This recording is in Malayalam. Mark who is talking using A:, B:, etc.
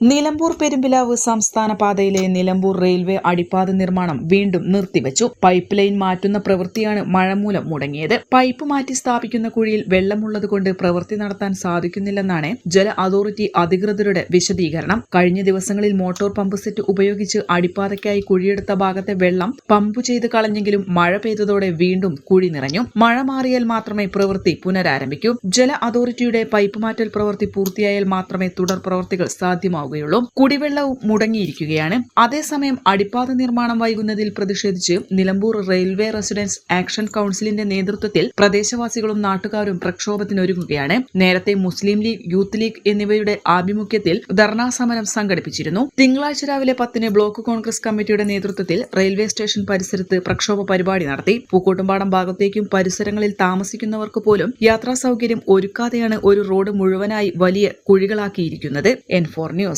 A: Nilambur Perumbilavu സംസ്ഥാന പാതയിലെ നിലമ്പൂർ റെയിൽവേ അടിപ്പാത നിർമ്മാണം വീണ്ടും നിർത്തിവച്ചു. പൈപ്പ് ലൈൻ മാറ്റുന്ന പ്രവൃത്തിയാണ് മഴ മൂലം മുടങ്ങിയത്. പൈപ്പ് മാറ്റി സ്ഥാപിക്കുന്ന കുഴിയിൽ വെള്ളമുള്ളതുകൊണ്ട് പ്രവൃത്തി നടത്താൻ സാധിക്കുന്നില്ലെന്നാണ് ജല അതോറിറ്റി അധികൃതരുടെ വിശദീകരണം. കഴിഞ്ഞ ദിവസങ്ങളിൽ മോട്ടോർ പമ്പ് സെറ്റ് ഉപയോഗിച്ച് അടിപ്പാതയ്ക്കായി കുഴിയെടുത്ത ഭാഗത്തെ വെള്ളം പമ്പ് ചെയ്ത് കളഞ്ഞെങ്കിലും മഴ പെയ്തതോടെ വീണ്ടും കുഴി നിറഞ്ഞു. മഴ മാറിയാൽ മാത്രമേ പ്രവൃത്തി പുനരാരംഭിക്കൂ. ജല അതോറിറ്റിയുടെ പൈപ്പ് മാറ്റൽ പ്രവൃത്തി പൂർത്തിയായാൽ മാത്രമേ തുടർ പ്രവൃത്തികൾ സാധ്യമാവുകയുള്ളൂ കുടിവെള്ളവും മുടങ്ങിയിരിക്കുകയാണ്. അതേസമയം അടിപ്പാത നിർമ്മാണം വൈകുന്നതിൽ പ്രതിഷേധിച്ച് നിലമ്പൂർ റെയിൽവേ റെസിഡൻസ് ആക്ഷൻ കൌൺസിലിന്റെ നേതൃത്വത്തിൽ പ്രദേശവാസികളും നാട്ടുകാരും പ്രക്ഷോഭത്തിനൊരുങ്ങുകയാണ്. നേരത്തെ മുസ്ലിം ലീഗ് യൂത്ത് ലീഗ് എന്നിവയുടെ ആഭിമുഖ്യത്തിൽ ധർണാ സമരം സംഘടിപ്പിച്ചിരുന്നു. തിങ്കളാഴ്ച രാവിലെ പത്തിന് ബ്ലോക്ക് കോൺഗ്രസ് കമ്മിറ്റിയുടെ നേതൃത്വത്തിൽ റെയിൽവേ സ്റ്റേഷൻ പരിസരത്ത് പ്രക്ഷോഭ പരിപാടി നടത്തി. പൂക്കോട്ടുംപാടം ഭാഗത്തേക്കും പരിസരങ്ങളിൽ താമസിക്കുന്നവർക്ക് പോലും യാത്രാ സൗകര്യം ഒരുക്കാതെയാണ് ഒരു റോഡ് മുഴുവനായി വലിയ കുഴികളാക്കിയിരിക്കുന്നത്. N four news